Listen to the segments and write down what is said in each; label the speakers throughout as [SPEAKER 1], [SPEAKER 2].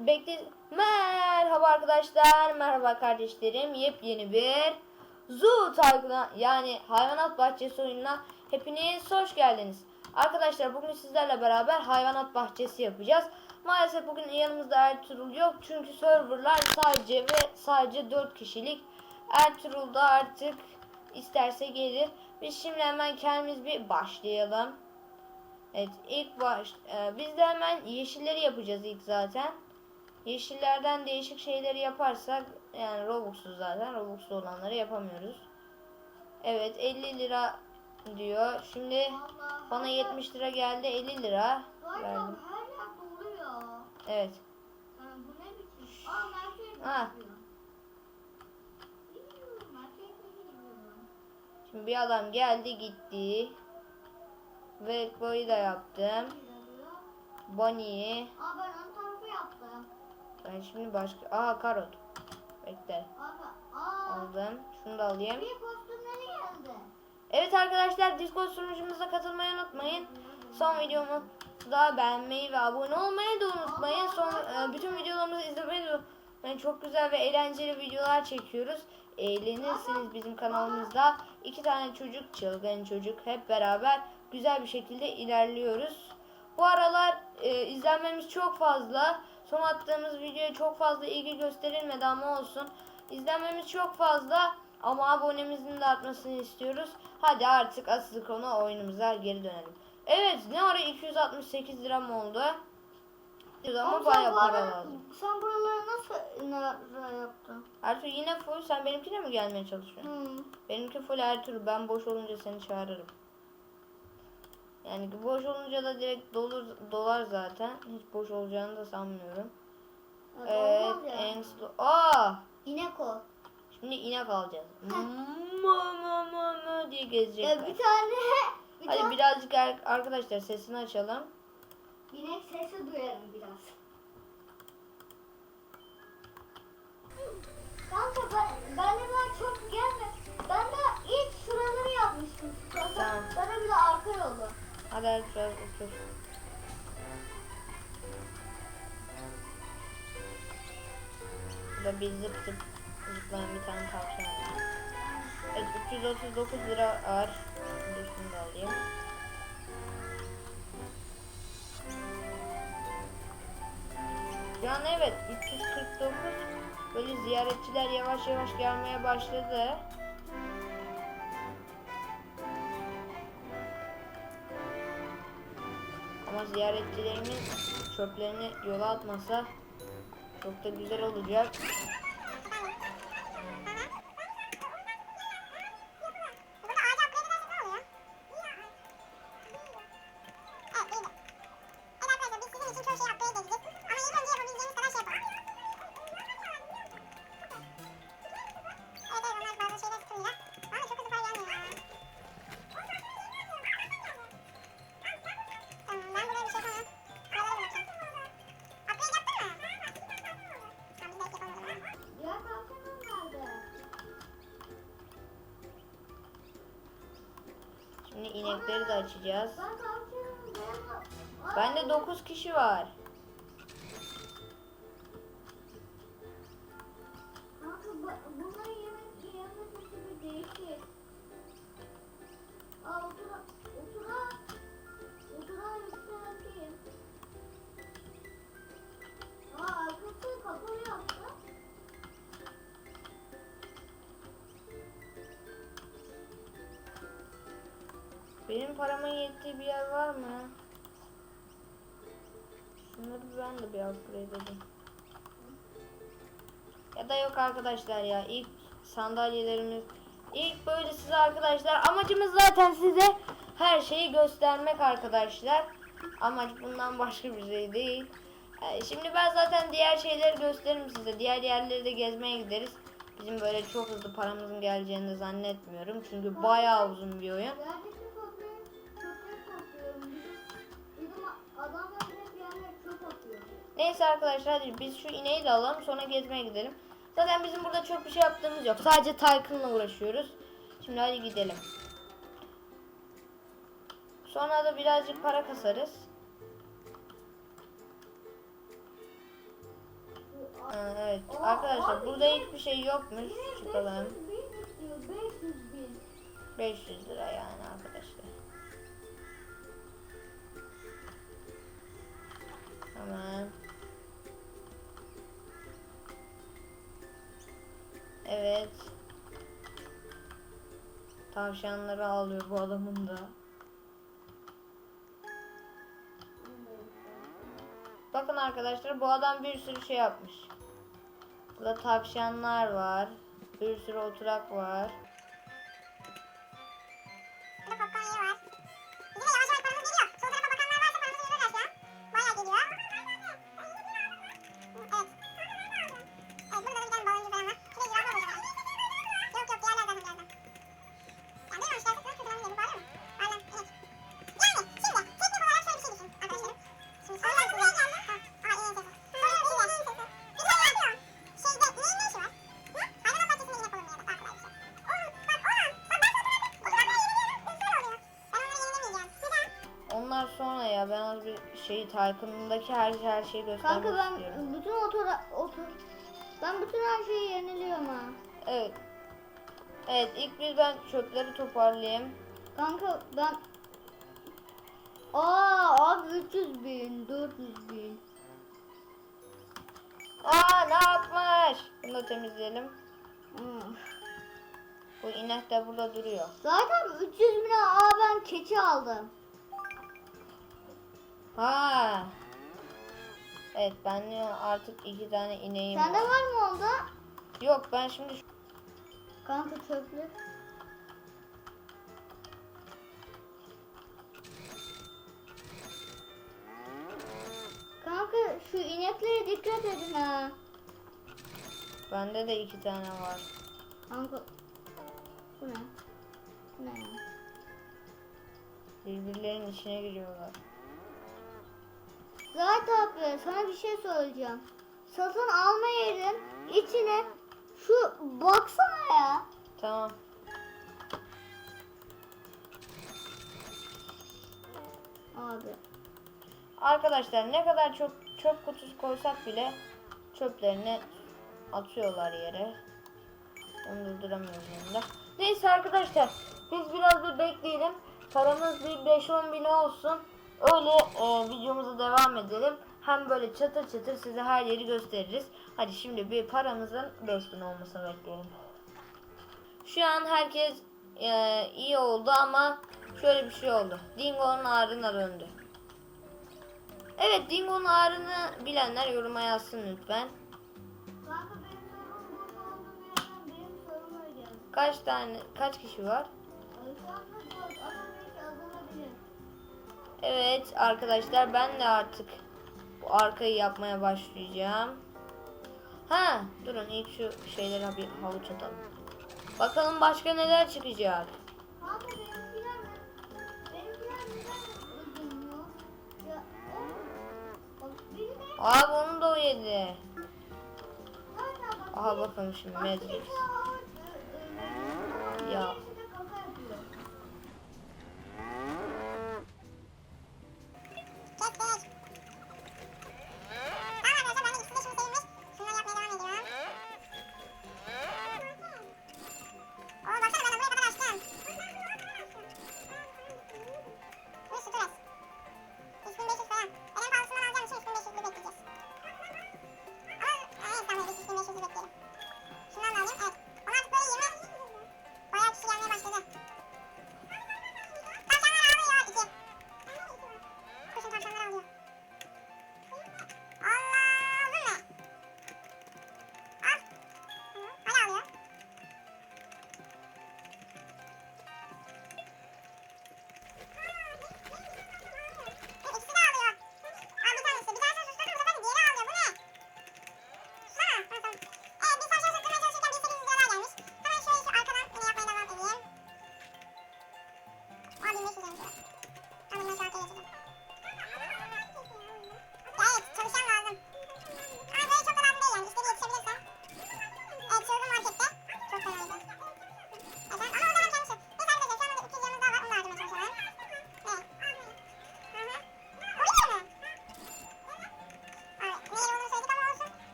[SPEAKER 1] Bekle. Merhaba arkadaşlar, merhaba kardeşlerim. Yepyeni bir Zoo Talk'ına yani hayvanat bahçesi oyununa hepiniz hoş geldiniz. Arkadaşlar bugün sizlerle beraber hayvanat bahçesi yapacağız. Maalesef bugün yanımızda Ertuğrul yok çünkü serverlar sadece ve sadece 4 kişilik. Ertuğrul da artık isterse gelir. Biz şimdi hemen kendimiz bir başlayalım. Evet ilk baş e, biz de hemen yeşilleri yapacağız ilk zaten. Yeşillerden değişik şeyleri yaparsak yani Robux'uz zaten. Robux'lu olanları yapamıyoruz. Evet 50 lira diyor. Şimdi bana 70 lira geldi 50 lira verdim. Evet.
[SPEAKER 2] Ha.
[SPEAKER 1] Şimdi bir adam geldi gitti. Ve boyu da yaptım. Bonnie'yi.
[SPEAKER 2] Aa ben ön tarafı yaptım.
[SPEAKER 1] Ben şimdi başka... Aa karot. Bekle.
[SPEAKER 2] Abi aa
[SPEAKER 1] Aldım. Şunu da alayım.
[SPEAKER 2] bir kostümleri geldi.
[SPEAKER 1] Evet arkadaşlar Discord sunucumuza katılmayı unutmayın. Son videomu da beğenmeyi ve abone olmayı da unutmayın. Son e, bütün videolarımızı izlemeyi de unutmayın. Çok güzel ve eğlenceli videolar çekiyoruz. Eğlenirsiniz bizim kanalımızda. İki tane çocuk, çılgın çocuk hep beraber güzel bir şekilde ilerliyoruz. Bu aralar e, izlenmemiz çok fazla. Son attığımız videoya çok fazla ilgi gösterilmedi ama olsun. İzlenmemiz çok fazla ama abonemizin de artmasını istiyoruz. Hadi artık asıl konu oyunumuza geri dönelim. Evet ne ara 268 liram oldu. Ama bayağı para
[SPEAKER 2] ara-
[SPEAKER 1] lazım.
[SPEAKER 2] Sen buraları nasıl ne yaptın?
[SPEAKER 1] Ertuğrul yine full sen benimkine mi gelmeye çalışıyorsun?
[SPEAKER 2] Hı.
[SPEAKER 1] Benimki full Ertuğrul ben boş olunca seni çağırırım. Yani boş olunca da direkt dolur, dolar zaten. Hiç boş olacağını da sanmıyorum.
[SPEAKER 2] Ya,
[SPEAKER 1] Evet
[SPEAKER 2] ya.
[SPEAKER 1] en slow. Aa!
[SPEAKER 2] İnek o.
[SPEAKER 1] Şimdi inek alacağız. Mı mı mı diye
[SPEAKER 2] Ya
[SPEAKER 1] gezecekler.
[SPEAKER 2] bir tane bir
[SPEAKER 1] Hadi
[SPEAKER 2] tane
[SPEAKER 1] birazcık er- arkadaşlar sesini açalım.
[SPEAKER 2] inek sesi duyarım biraz. Kanka ben, ben de daha çok gelme. Ben de ilk şuraları yapmıştım. Sonra
[SPEAKER 1] Tamam.
[SPEAKER 2] Bana bir de arka yolu.
[SPEAKER 1] Hadi Ertuğrul otur. Burada bir zıp zıp zıplayan bir tane tavşan var. Evet 339 lira var. Şimdi şunu da alayım. An evet 349 böyle ziyaretçiler yavaş yavaş gelmeye başladı. Ziyaretçilerimiz çöplerini yola atmasa çok da güzel olacak. Şimdi inekleri de açacağız. Bende 9 kişi var. Benim paramın yettiği bir yer var mı? Şunları ben de bir upgrade edeyim. Ya da yok arkadaşlar ya. İlk sandalyelerimiz ilk böyle size arkadaşlar amacımız zaten size her şeyi göstermek arkadaşlar. Amaç bundan başka bir şey değil. Ee, Şimdi ben zaten diğer şeyleri gösteririm size. Diğer yerleri de gezmeye gideriz. Bizim böyle çok hızlı paramızın geleceğini zannetmiyorum. Çünkü bayağı uzun bir oyun. Neyse arkadaşlar hadi biz şu ineği de alalım sonra gezmeye gidelim. Zaten bizim burada çok bir şey yaptığımız yok. Sadece Tycoon'la uğraşıyoruz. Şimdi hadi gidelim. Sonra da birazcık para kasarız. Ha, evet. Arkadaşlar burada hiçbir şey yokmuş. Çıkalım.
[SPEAKER 2] 500 bin istiyor. 500 bin.
[SPEAKER 1] 500 lira yani Evet. Tavşanları alıyor bu adamın da. Bakın arkadaşlar bu adam bir sürü şey yapmış. Burada tavşanlar var. Bir sürü oturak var. Şeyi Tycoon'daki her her şeyi göstermek
[SPEAKER 2] Kanka ben
[SPEAKER 1] istiyorum.
[SPEAKER 2] bütün otor otor ben bütün her şeyi yeniliyorum ha.
[SPEAKER 1] Evet. Evet ilk bir ben çöpleri toparlayayım.
[SPEAKER 2] Kanka ben Aa abi 300 bin 400 bin.
[SPEAKER 1] Aa ne yapmış? Bunu da temizleyelim.
[SPEAKER 2] Hmm.
[SPEAKER 1] Bu inek de burada duruyor.
[SPEAKER 2] Zaten 300 bine aa ben keçi aldım.
[SPEAKER 1] Ha. Evet ben de artık iki tane ineğim
[SPEAKER 2] Sende
[SPEAKER 1] var.
[SPEAKER 2] var mı onda?
[SPEAKER 1] Yok ben şimdi
[SPEAKER 2] Kanka çöplük. Kanka şu ineklere dikkat edin ha.
[SPEAKER 1] bende de iki tane var.
[SPEAKER 2] Kanka bu ne? Bu ne ya?
[SPEAKER 1] Birbirlerinin içine giriyorlar.
[SPEAKER 2] Zahit abi sana bir şey söyleyeceğim. Satın alma yerin içine şu baksana ya.
[SPEAKER 1] Tamam.
[SPEAKER 2] Abi.
[SPEAKER 1] Arkadaşlar ne kadar çok çöp kutusu koysak bile çöplerini atıyorlar yere. Onu durduramıyoruz yanında. Neyse arkadaşlar biz biraz bir bekleyelim. Paramız bir 5-10 bin olsun. Öyle e, videomuza devam edelim. Hem böyle çatır çatır size her yeri gösteririz. Hadi şimdi bir paramızın 5 bin olmasını bekleyelim. Şu an herkes e, iyi oldu ama şöyle bir şey oldu. Dingo'nun ağrına döndü. Evet Dingo'nun ağrını bilenler yoruma yazsın lütfen. Kaç tane kaç kişi var? Evet arkadaşlar ben de artık bu arkayı yapmaya başlayacağım. Ha durun ilk şu şeylere bir havuç atalım. Bakalım başka neler çıkacak. Abi onu da o yedi. Aha bakın şimdi
[SPEAKER 2] Bak
[SPEAKER 1] Matrix.
[SPEAKER 2] birisi ağır, e, e,
[SPEAKER 1] Ya.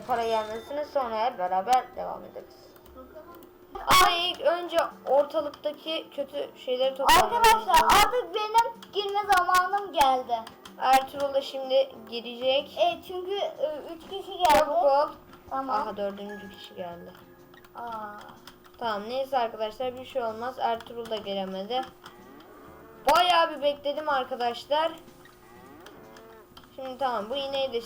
[SPEAKER 1] E, para gelmesini sonra beraber devam ederiz. Ama ilk önce ortalıktaki kötü şeyleri toplamamız
[SPEAKER 2] Arkadaşlar artık benim girme zamanım geldi.
[SPEAKER 1] Ertuğrul da şimdi girecek.
[SPEAKER 2] Evet çünkü 3 kişi geldi.
[SPEAKER 1] Çabuk ol.
[SPEAKER 2] Tamam.
[SPEAKER 1] Aha dördüncü kişi geldi.
[SPEAKER 2] Aa.
[SPEAKER 1] Tamam neyse arkadaşlar bir şey olmaz. Ertuğrul da gelemedi. Bayağı bir bekledim arkadaşlar. Şimdi tamam bu iğneyi de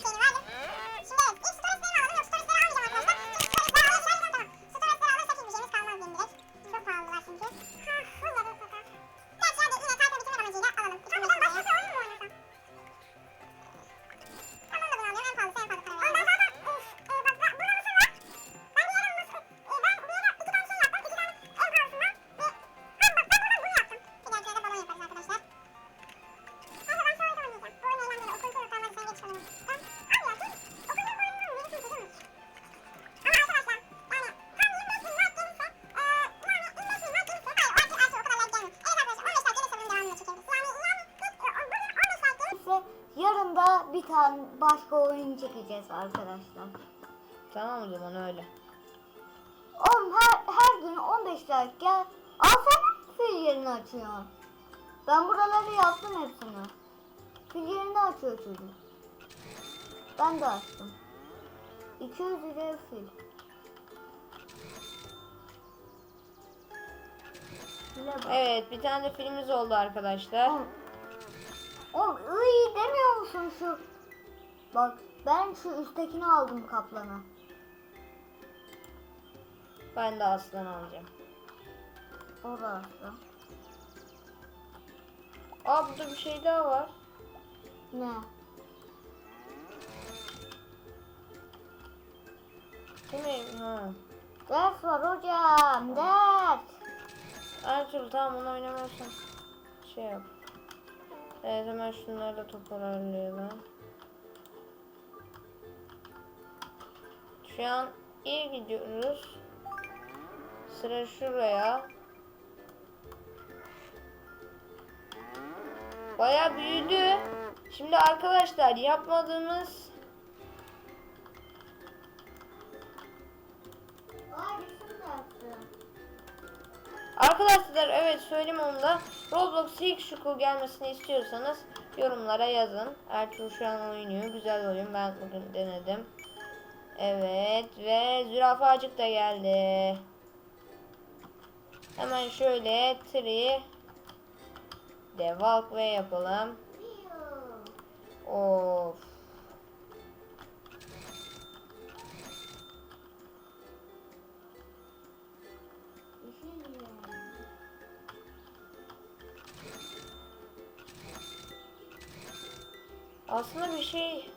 [SPEAKER 3] başka oyun
[SPEAKER 2] çekeceğiz arkadaşlar.
[SPEAKER 1] Tamam o zaman öyle.
[SPEAKER 2] Oğlum her, her gün 15 like gel. Al sen fil yerini açıyorsun. Ben buraları yaptım hepsini. Fil yerini açıyor çocuk. Ben de açtım. 200 liraya fil.
[SPEAKER 1] Evet bir tane de filmimiz oldu arkadaşlar.
[SPEAKER 2] Oğlum, oğlum iyi demiyor musun şu? Bak ben şu üsttekini aldım kaplanı.
[SPEAKER 1] Ben de aslan alacağım.
[SPEAKER 2] O da aslan.
[SPEAKER 1] Aa burada bir şey daha var.
[SPEAKER 2] Ne?
[SPEAKER 1] Bu ne? Ha.
[SPEAKER 2] Ders var hocam ders.
[SPEAKER 1] Ertuğrul tamam onu oynamıyorsan şey yap. Evet hemen şunları da toparlayalım. Şu an iyi gidiyoruz. Sıra şuraya. Baya büyüdü. Şimdi arkadaşlar yapmadığımız. Arkadaşlar evet söyleyeyim onu da Roblox ilk şuku gelmesini istiyorsanız yorumlara yazın. Ertuğrul şu an oynuyor. Güzel oyun. Ben bugün denedim. Evet ve zürafacık da geldi. Hemen şöyle tri de walkway yapalım. Of. Aslında bir şey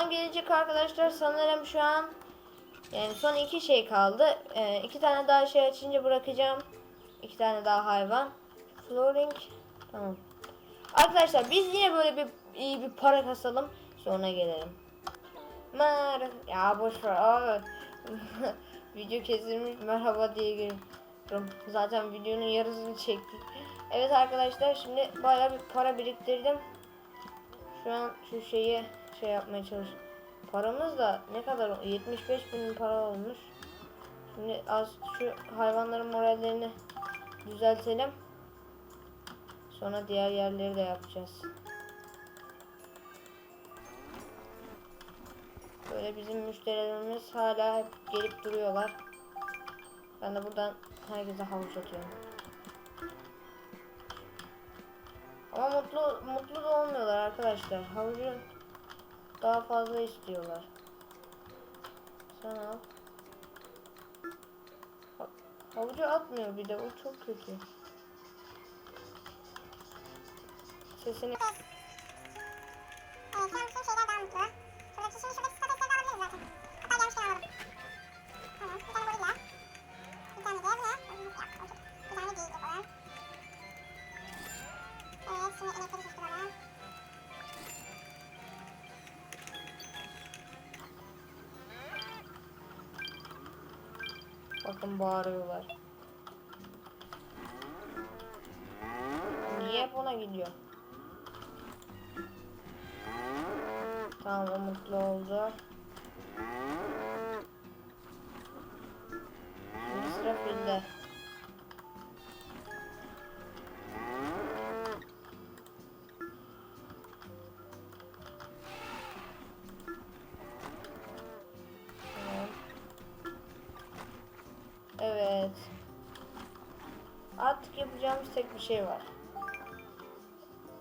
[SPEAKER 2] Bana
[SPEAKER 1] gelecek arkadaşlar sanırım şu an yani son iki şey kaldı. Ee, iki tane daha şey açınca bırakacağım. İki tane daha hayvan. Flooring. Tamam. Arkadaşlar biz yine böyle bir iyi bir para kasalım. Sonra gelelim. Mer ya boş ver. Video kesilmiş merhaba diye giriyorum. Zaten videonun yarısını çektik. Evet arkadaşlar şimdi bayağı bir para biriktirdim. Şu an şu şeyi şey yapmaya çalış. Paramız da ne kadar? o- 75 bin para olmuş. Şimdi az şu hayvanların morallerini düzeltelim. Sonra diğer yerleri de yapacağız. Böyle bizim müşterilerimiz hala hep gelip duruyorlar. Ben de buradan herkese havuç atıyorum. Ama mutlu mutlu da olmuyorlar arkadaşlar. Havucun daha fazla istiyorlar. Sen al. Ha- Havucu atmıyor bir de o çok kötü. Sesini
[SPEAKER 3] Evet, şimdi şuradaki
[SPEAKER 1] baktım bağırıyorlar. Niye hep ona gidiyor? Tamam o mutlu oldu. Şimdi sıra filde. Şey var.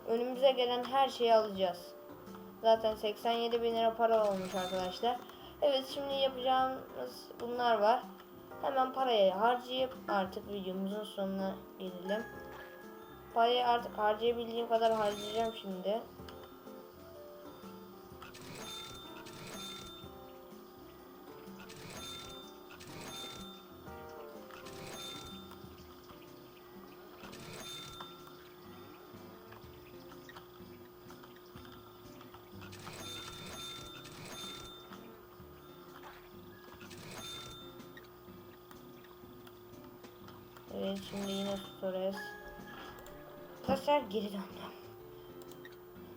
[SPEAKER 1] Önümüze gelen her şeyi alacağız. Zaten 87 bin lira para olmuş arkadaşlar. Evet şimdi yapacağımız bunlar var. Hemen parayı harcayıp artık videomuzun sonuna gelelim. Parayı artık harcayabildiğim kadar harcayacağım şimdi. Şimdi yine Stores. Arkadaşlar geri döndüm.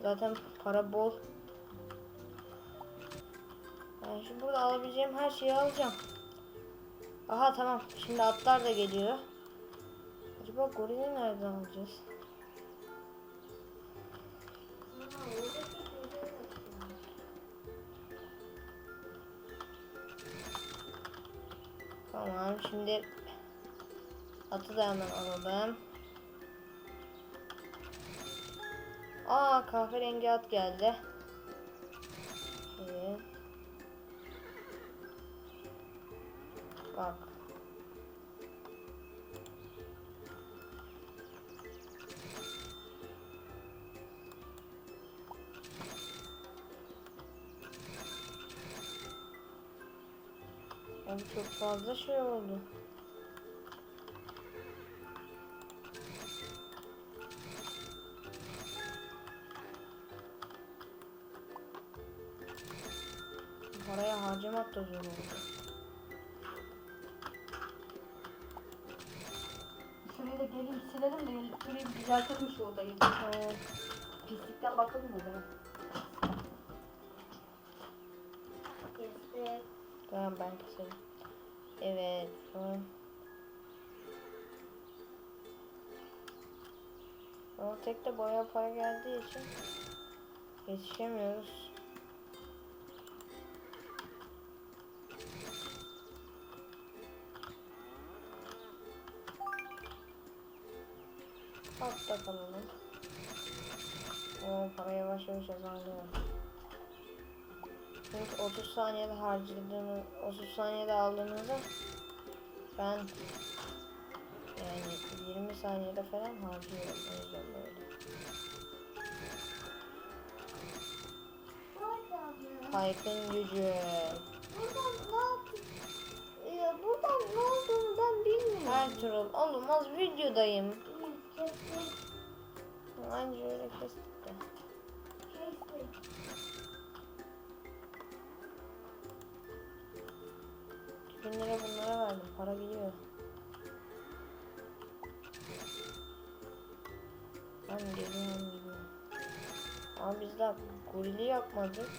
[SPEAKER 1] Zaten para bol. Ben şimdi burada alabileceğim her şeyi alacağım. Aha tamam. Şimdi atlar da geliyor. Acaba gorili nereden alacağız? Tamam şimdi atı da hemen alalım. Aa kahverengi at geldi. Evet. Bak. Abi çok fazla şey oldu. Tamam ben keserim. Evet. Tamam. Ama tek de boya para geldiği için yetişemiyoruz. Altta kalalım. O para yavaş yavaş azalıyor. Çünkü 30 saniyede harcadığını 30 saniyede aldığınızda ben yani 20 saniyede falan harcıyorum o yüzden böyle. Haykın gücü.
[SPEAKER 2] Buradan ne yapayım? Ya buradan ne olduğunu ben bilmiyorum.
[SPEAKER 1] Ertuğrul olmaz videodayım. Anca öyle.
[SPEAKER 2] Kestim.
[SPEAKER 1] 2000 lira bunlara verdim. Para gidiyor. Ben geliyorum gidiyorum. Ama biz daha gorili yapmadık.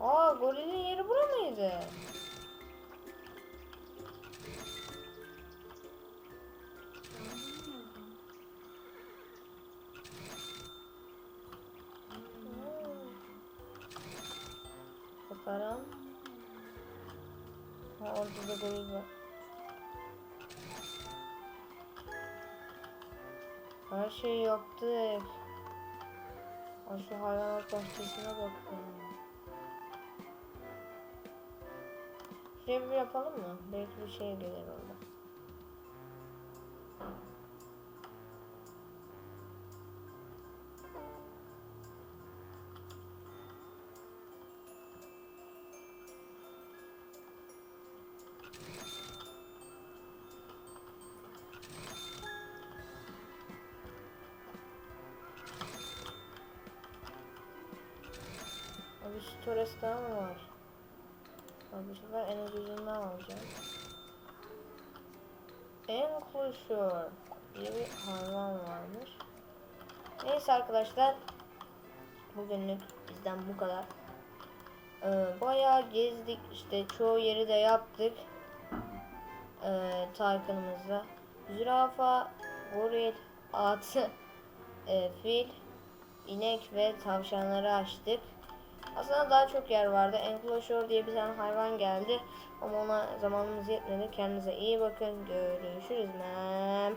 [SPEAKER 1] Aa gorilin yeri bura mıydı? Var. Her şeyi yaptık. Aa, şu hayvanat bahçesine bakın. Şuraya bir yapalım mı? Belki bir şey gelir orada. Abi Stores daha mı var? Abi bu sefer en ucuzundan alacağım. En kuşu diye bir hayvan varmış. Neyse arkadaşlar. Bugünlük bizden bu kadar. Ee, bayağı gezdik işte çoğu yeri de yaptık. Ee, Tarkan'ımızla. Zürafa, goril, at, e, fil, inek ve tavşanları açtık. Aslında daha çok yer vardı. Enclosure diye bir tane hayvan geldi. Ama ona zamanımız yetmedi. Kendinize iyi bakın. Görüşürüz. Men.